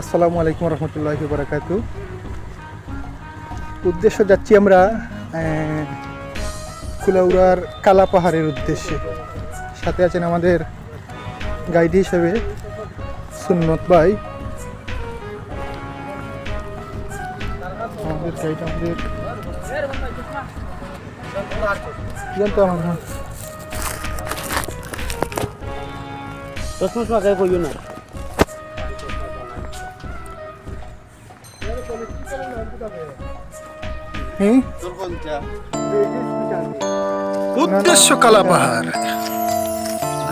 আসসালামু আলাইকুম রহমতুল্লাহ বারাকাতু উদ্দেশ্য যাচ্ছি আমরা কুলাউড়ার কালা পাহাড়ের উদ্দেশ্যে। সাথে আছেন আমাদের গাইড হিসেবে সুন্নত ভাই। আমাদের না। উদ্দেশ্য কালা পাহাড়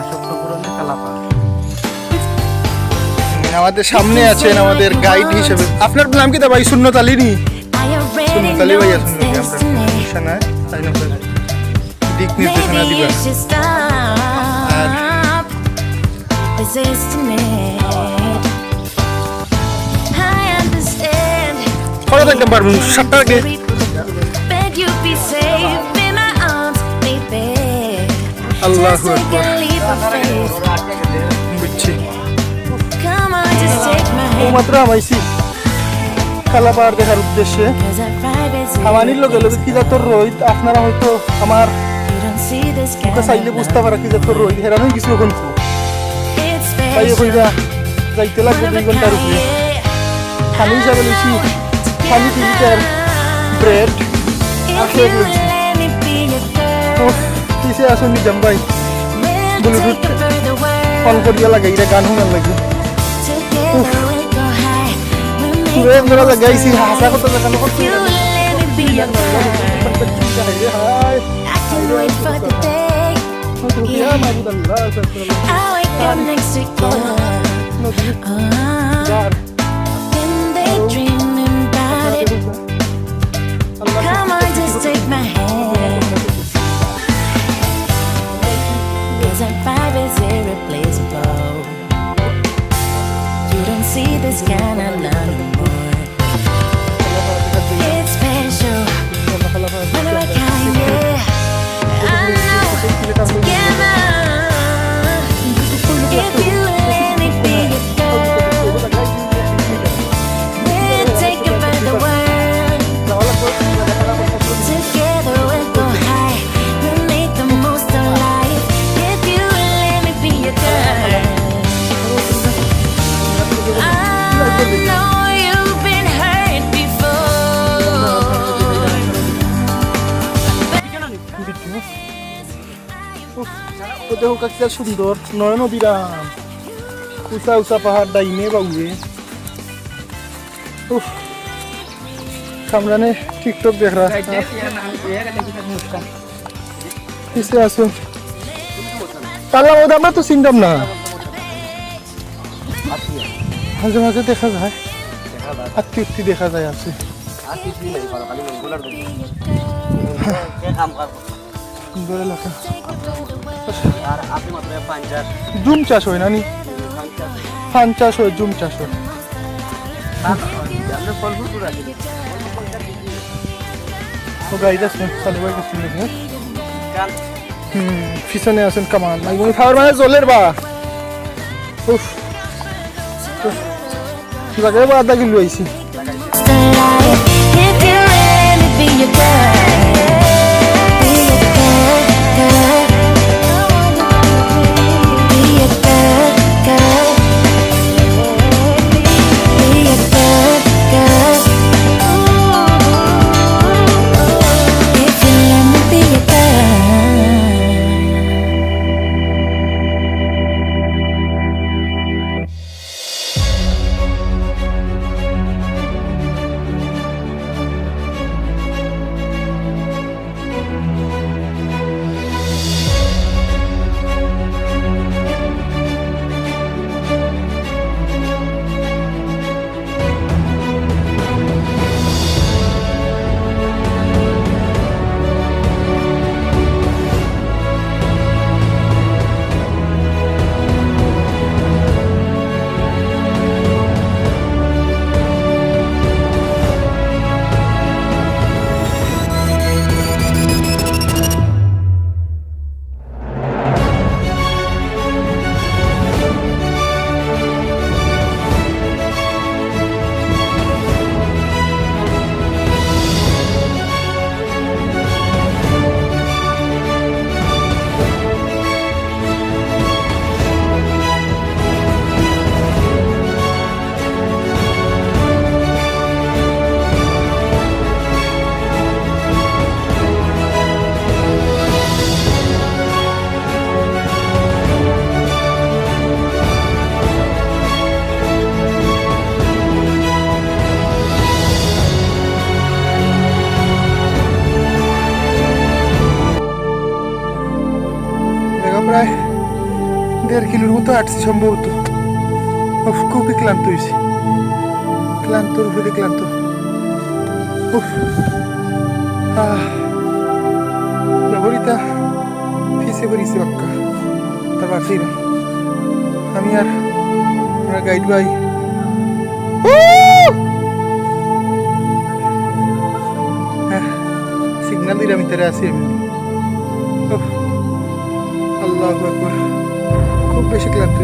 আসক্ত পূরণে কালাপা আমাদের সামনে আছেন আমাদের গাইড হিসেবে। আপনার নাম কি তা ভাই? শূন্যত আলী নি শূন্যত আলী ভাই আছেন দিক নির্দেশনা দিবেন আর কটা থাকতে পারবেন সাতটা আগে আল্লাহু মাত্র আমাইছি কালা পাহাড় দেখার উদ্দেশ্যে। লগে কি জাতর রোহিত আপনারা হয়তো আমার মুখে চাইলে বুঝতে পারা কি জাতর রোহিত হেরানোই কিছু এখন তাই কইবা যাইতে লাগবে দুই ঘণ্টার উপরে। পানি হিসাবে Kami dibikin bread akhirnya oh asal jambai bulu dia lagi kan lagi gue lagi sih. Asal aku ya hai This kinda love. কাকিটা সুন্দর। নয় নদীরাম উঁচা উঁচা পাহাড় ডাইনে বাউয়ে উফ সামনে টিকটক দেখ রা আসুন পারলাম ওটা আমরা তো চিনতাম না। মাঝে মাঝে দেখা যায়। আত্মি উত্তি দেখা যায় আছে। সুন্দর এলাকা। জুম চাষ হয় না নি? ফান চাষ হয় জুম চাষ হয়। আমরা ফলফুল পুরো আছে ও গাইড আছেন সালু ভাই কাছে নাকি হ্যাঁ? কান হুম পিছনে আছেন কামান এগুলো খাওয়ার মানে জলের বা উফ। উফ। কিবা আধা কিলো আইছি। দেড় কিলোর মতো হাঁটছি সম্ভবত। উফ, খুবই ক্লান্ত হয়েছি। ক্লান্তর উপরে ক্লান্ত। উফ আহ নগরিতা ফিসে বেরিয়েছে বাক্কা তার বাড়তেই না। আমি আর আমরা গাইড ভাই। সিগন্যাল দিলাম ভিতরে আছি আমি। আল্লাহ আকবর। খুব বেশি ক্লান্ত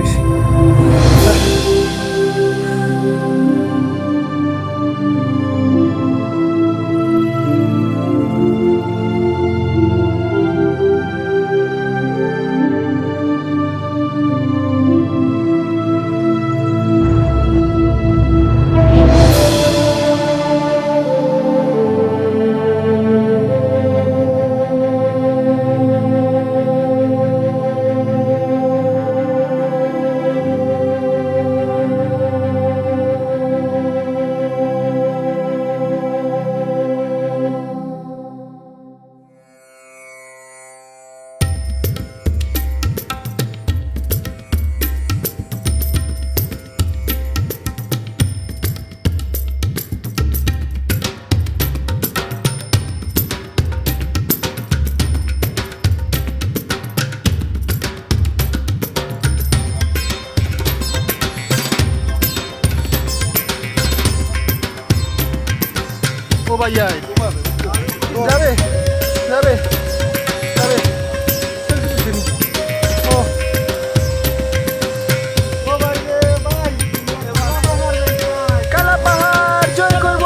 কালা পাহাড় জয় করব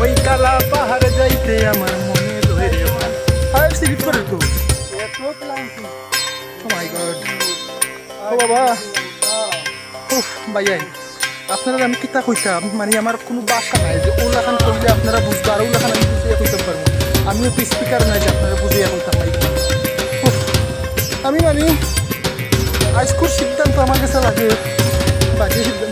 ওই কালা পাহাড়ে যাইতে আমার মনে রয়ে রে ভাই ফায়ার করে তো ও মাই গড ও বাবা উফ ভাইয়াই আপনারা আমি কিতা কইতাম? মানে আমার কোনো বাসা নাই যে ওলাখান করলে আপনারা বুঝব আর ওলাখান আমি বুঝিয়ে কইতে পারব আমিও তো স্পিকার নাই যে আপনারা বুঝিয়ে কইতাম পারি আমি মানে আজকুর সিদ্ধান্ত আমার কাছে লাগে বাজে সিদ্ধান্ত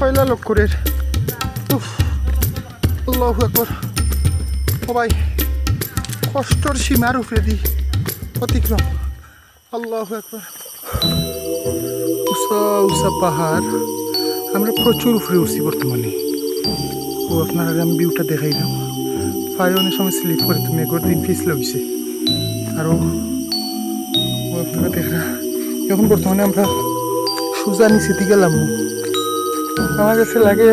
পয়লা লোক করে। উফ, আল্লাহ একবার ভাই, কষ্টর সীমার উপরে দি, অতিক্রম। আল্লাহ একবার উষা উষা পাহাড়। আমরা প্রচুর উপরে উঠছি বর্তমানে। ও, আপনার আমি ভিউটা দেখাইলাম পায়ে অনেক সময় স্লিপ করে তুমি একবার দিন ফিস লাগছে। আরও আপনারা দেখা এখন বর্তমানে আমরা সোজা নিচেতে গেলাম। আমার কাছে লাগে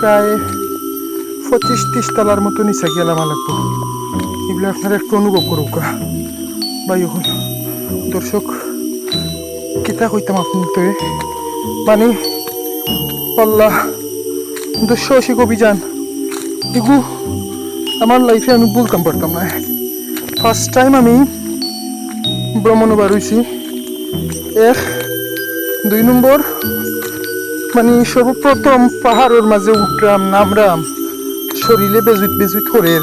প্রায় পঁচিশ তিরিশ তলার মতো নিচে গেলাম লাগবো। এগুলো আপনারা একটু অনুভব করুক। বা এখন দর্শক, কিতা কইতাম আপনাকে মানে আল্লাহ, দুঃসাহসিক অভিযান। এগু, আমার লাইফে আমি বলতাম পারতাম না। ফার্স্ট টাইম আমি ভ্রমণ বার হয়েছি এক, দুই নম্বর মানে সর্বপ্রথম পাহাড়ের মাঝে উঠলাম নামরাম শরীরে বেজুত বেজুত হরের।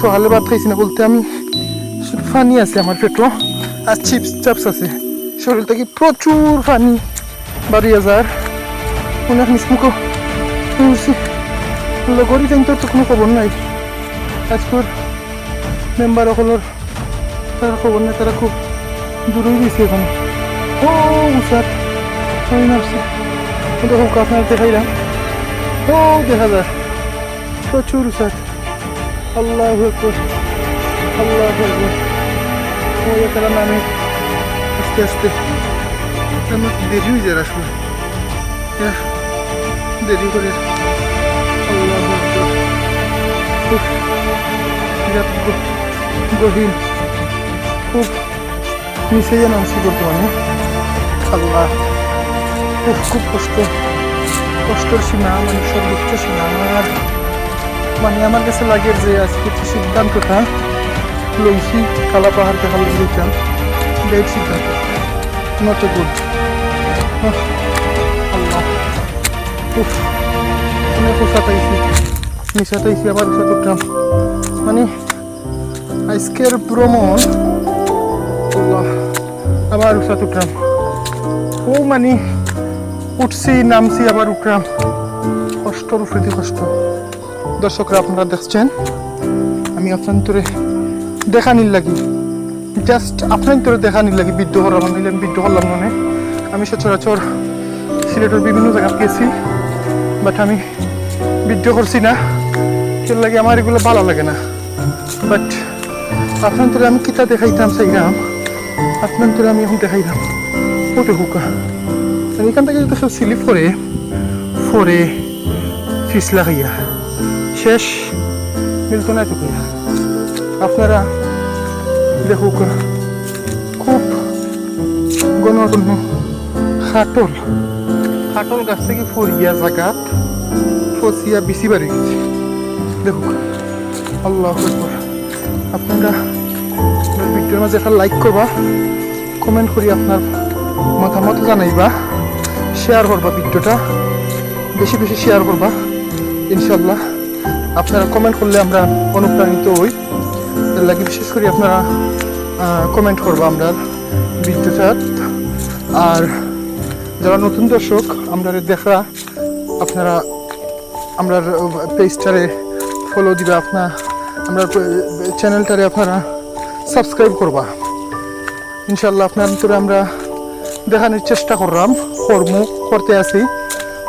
সকালে ভাত খাইছি না বলতে আমি। পানি আছে আমার পেটও। আর চিপস চাপস আছে। শরীর থেকে প্রচুর পানি বাড়ি হাজার অনেক নিষ্মুখ। লগরি টাইম তো কোনো খবর নাই। আজকের মেম্বার সকলের তারা খবর নাই, তারা খুব দূরেই গেছে এখন। ও নামছে। দেখো আপনার দেখাইলাম। ও, দেখা যায় প্রচুর উষাত আল্লাহ আল্লাহ নামে আস্তে আস্তে। দেরি হয়ে যায় আসলে দেরি করে আল্লাহ গহীন। খুব নিচে যেন আছি বর্তমানে। আল্লাহ। উফ, খুব কষ্ট। কষ্টর সীমা মানে সর্বোচ্চ সীমা। আমার মানে আমার কাছে লাগে যে আজকে যে সিদ্ধান্তটা লইছি কালা পাহাড় দেখা লইতাম। বেড সিদ্ধান্ত। নট এ গুড আল্লাহ। উফ অনেক উষাতাইছি মিশাতাইছি আবার উষা করতাম। মানে আজকের ভ্রমণ আবার উঠাত উঠলাম ও মানে উঠছি, নামছি আবার উঠলাম কষ্টর উপরে কষ্ট। দর্শকরা, আপনারা দেখছেন, আমি আপনার তোরে দেখানির লাগি। জাস্ট আপনার তোরে দেখানির লাগি বিদ্য হলাম নিলে আমি বিদ্য হলাম মানে। আমি সচরাচর সিলেটের বিভিন্ন জায়গা গেছি বাট আমি বিদ্য করছি না। কেউ লাগে আমার এগুলো ভালো লাগে না। বাট আপনার তোরে আমি কিতা দেখাইতাম সেইরাম আপনার তোরে আমি এখন দেখাইলাম। ওটে হুকা। এখান থেকে যদি সব স্লিপ করে, ফরে ফিসলা খাইয়া শেষ, মিলতো না এটুকু আপনারা দেখুক, খুব গণরণ্য খাটল। খাটল গাছ থেকে ফরিয়া জাগাত, ফসিয়া বেশি বাড়ি গেছে। দেখুক, আল্লাহ আপনারা ভিডিওর মাঝে একটা লাইক করবা কমেন্ট করি আপনার মতামত জানাইবা। শেয়ার করবা ভিডিওটা। বেশি বেশি শেয়ার করবা। ইনশাল্লাহ আপনারা কমেন্ট করলে আমরা অনুপ্রাণিত হই। এর লাগে বিশেষ করে আপনারা কমেন্ট করবা আমরা ভিডিওটা। আর যারা নতুন দর্শক, আমরা দেখা, আপনারা, আমরা পেজটারে ফলো দিবে। আপনার আমরা চ্যানেলটারে আপনারা সাবস্ক্রাইব করবা। ইনশাল্লাহ আপনার ভিতরে আমরা দেখানোর চেষ্টা করলাম। কর্ম করতে আছি।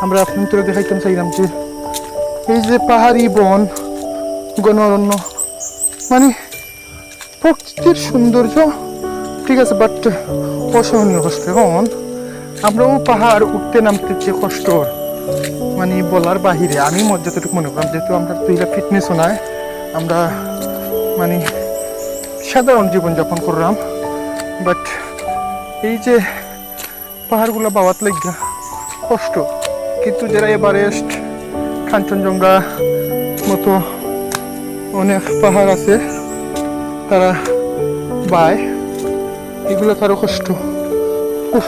আমরা আপনার ভিতরে দেখাইতাম চাইলাম যে এই যে পাহাড়ি বন গণঅরণ্য মানে প্রকৃতির সৌন্দর্য, ঠিক আছে বাট অসহনীয় কষ্ট। এখন আমরাও পাহাড় উঠতে নামতে যে কষ্ট মানে বলার বাহিরে, আমি মত যতটুকু মনে করলাম যেহেতু আমরা দুইটা ফিটনেসও নাই, আমরা মানে সাধারণ জীবনযাপন করলাম বাট এই যে পাহাড়গুলো বাওয়াত লাগিয়া কষ্ট। কিন্তু যারা এভারেস্ট, কাঞ্চনজঙ্ঘা মতো অনেক পাহাড় আছে, তারা বায়। এগুলো তারও কষ্ট। উফ,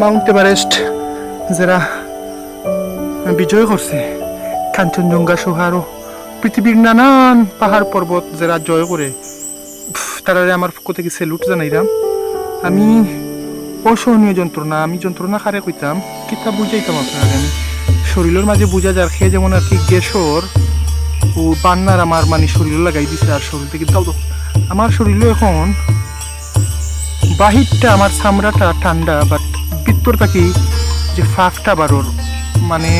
মাউন্ট এভারেস্ট, যারা বিজয় করছে, কাঞ্চনজঙ্ঘা সহ আরও পৃথিবীর নানান পাহাড় পর্বত যারা জয় করে তারারে আমার পক্ষ থেকে স্যালুট জানাইলাম। আমি অসহনীয় যন্ত্রণা, আমি যন্ত্রণা খারে কইতাম, কিতা বুঝাইতাম আপনার আমি? শরীরের মাঝে বুঝা যার খেয়ে যেমন আর কি গ্যাসর ও বান্নার আমার মানে শরীর লাগাই দিছে আর শরীর থেকে দাও। আমার শরীরও এখন বাহিরটা আমার চামড়াটা ঠান্ডা বাট ভিতর থাকি যে ফাঁকটা বারোর মানে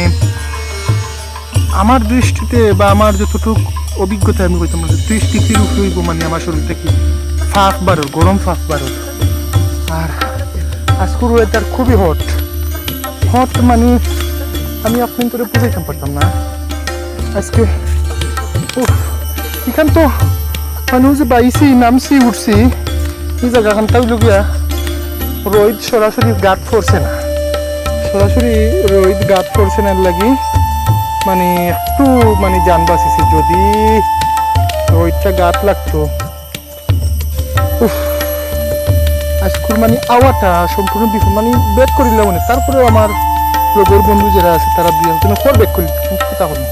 আমার দৃষ্টিতে বা আমার যতটুকু অভিজ্ঞতা আমি না যে ত্রিশ ডিগ্রির মানে আমার শরীর থেকে ফাঁক বারোর গরম ফাঁক বারোর আর আজকের ওয়েদার খুবই হট। হট মানে আমি আপনার করে বুঝাইতে পারতাম না। আজকে উফ, এখান তো মানুষ যে বাইছি নামছি উঠছি এই জায়গাখানটা হইল গিয়া রোদ সরাসরি গাত পড়ছে না। সরাসরি রোদ গাত পড়ছে না লাগি মানে একটু মানে যান বাঁচিছি। যদি রোদটা গাত লাগতো উফ। আজকুর মানে আওয়াটা সম্পূর্ণ বিফল মানে বেক করিলে মানে। তারপরেও আমার লগর বন্ধু যারা আছে, তারা দুই একজন কর বেক করি হল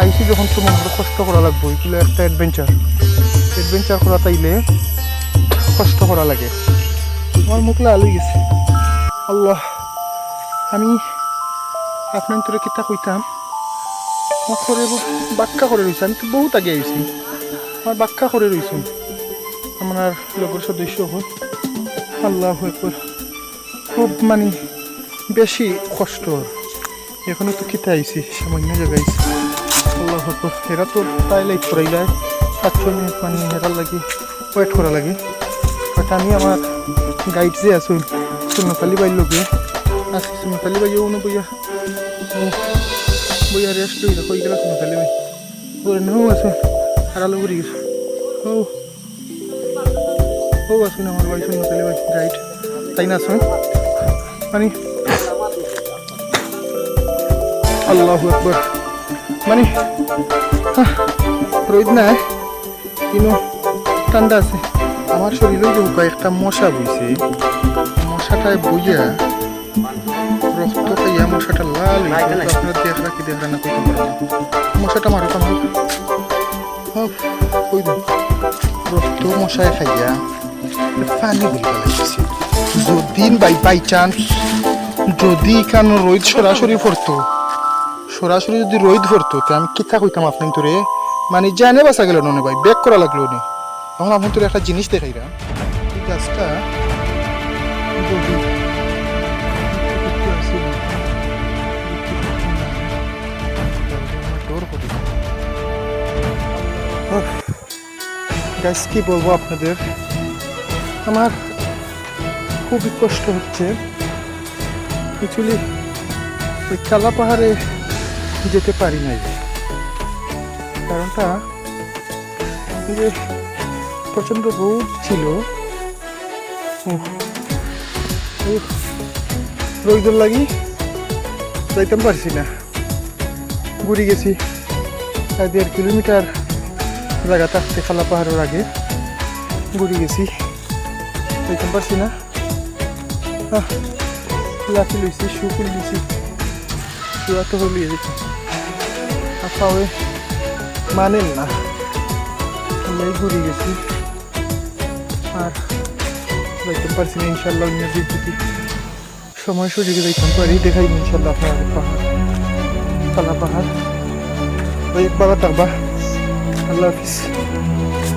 আইসি যখন তো মনে হয় কষ্ট করা লাগবে, এগুলো একটা অ্যাডভেঞ্চার অ্যাডভেঞ্চার করা তাইলে কষ্ট করা লাগে। আমার মুখ লাল হয়ে গেছে। আল্লাহ, আমি আপনার তোরে কিতা কইতাম? করে বাক্কা করে রয়েছে আমি তো বহুত আগে আইছি। আমার বাক্কা করে রয়েছি আমার লগর সদস্য হল আল্লাহ একবার খুব মানে বেশি কষ্ট। এখনও তো খেতে আইছি, সামান্য জায়গায় আইছি আল্লাহ একবার এরা তো তাই লাইক করাই যায় পাঁচ মিনিট মানে এরার লাগে ওয়েট করা লাগে। বাট আমি আমার গাইড যে আছো সুনকালি বাইর লগে আজকে সুনকালি বাইও না বইয়া বইয়া রেস্ট লই রাখো গেলা সুনকালি বাই ওরে নেও আছো আর আলো করে গেছো। ও। ও আসুন আমার বাড়ি সুনকালি বাই গাইড তাই না আসুন মানে? আল্লাহ আকবর। মানে? রোদ নাই কিন্তু ঠান্ডা আছে। আমার শরীরে যে কয়েকটা মশা বইছে মশাটায় বইয়া রক্ত খাইয়া মশাটা লাল হয়ে। আপনারা দেখরা কি দেখরা না পারব মশাটা মারো ওই রক্ত মশায় খাইয়া পানি বলবা লাগছে যদি বাই বাই চান্স যদি কেন রোহিত সরাসরি পড়তো, সরাসরি যদি রোহিত পড়তো, তো আমি কিতা কইতাম আপনি তোরে? মানে জানে বাসা গেল নে ভাই, ব্যাক করা লাগল নি। এখন আপনি তোর একটা জিনিস দেখাই রা এই গাছটা গাছ কি বলব আপনাদের? আমার খুবই কষ্ট হচ্ছে। অ্যাকচুয়ালি ওই কালা পাহাড়ে যেতে পারি নাই। কারণটা যে প্রচণ্ড রোদ ছিল। রোদের লাগি যাইতাম পারছি না। ঘুরে গেছি প্রায় দেড় কিলোমিটার জায়গা থাকতে খালা পাহাড়ের আগে। ঘুরে গেছি। যাইতাম পারছি না। লাঠি লইছি শু করে দিছি। শুয়া তো হলিয়ে যেত আপাওয়ে মানেন না। এই ঘুরে গেছি। আর যাইতে পারছি না, ইনশাল্লাহ অন্য যদি সময় সুযোগে যাইতাম পারি দেখাই ইনশাল্লাহ আপনার পাহাড়। কালা পাহাড়। ওই বাবা থাকবা আল্লাহ হাফিজ।